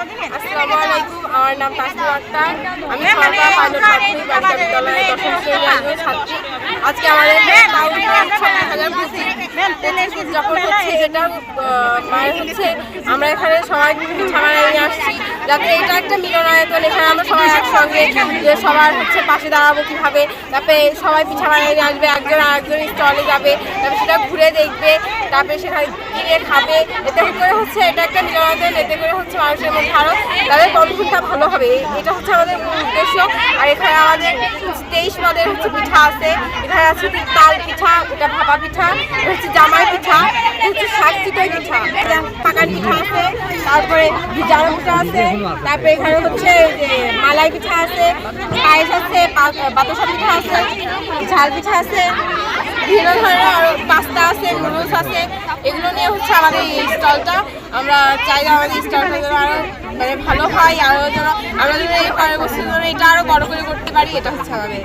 আসসালামু আলাইকুম আমার নাম তাসমিম আক্তার আমি সরকার পাইলট প্রাথমিক বালিকা বিদ্যালয়ে দশম শ্রেণির একজন ছাত্রী আজকে আমাদের হাজার যখন হচ্ছে যেটা আহ, মানে হচ্ছে আমরা এখানে সবাই আসছি যাতে এটা একটা মিলনায়তন এখানে আমরা সবাই একসঙ্গে সবার হচ্ছে পাশে দাঁড়াবো কীভাবে তারপরে সবাই পিঠা বানিয়ে আসবে, একজন আরেকজন স্টলে যাবে তারপরে সেটা ঘুরে দেখবে, তারপরে সেখানে কিনে খাবে। এতে করে হচ্ছে এটা একটা মিলনায়তন এতে করে হচ্ছে মানুষের মধ্যে আরও তাদের বন্ধুটা ভালো হবে। এটা হচ্ছে আমাদের মূল উদ্দেশ্য। আর এখানে আমাদের তেইশ পদের হচ্ছে পিঠা আছে। এখানে আছে তাল পিঠা, এটা ভাপা পিঠা হচ্ছে জামাই পিঠা এটা হচ্ছে শাক চিতই পিঠা এটা পাকান পিঠা আছে, তারপরে ভিজানো পিঠা আছে, তারপরে এখানে হচ্ছে মালাই পিঠা আছে, পায়েস আছে বাতাসা পিঠা আছে, ঝাল পিঠা আছে, বিভিন্ন ধরনের আরও পাস্তা আছে, নুডলস আছে। এগুলো নিয়ে হচ্ছে আমাদের এই স্টলটা। আমরা চাই আমাদের স্টলটা যেন আরও মানে ভালো হয়, আরও যেন আমরা যেন এই পরের বছর যেন এটা আরও বড় করে করতে পারি, এটা হচ্ছে আমাদের।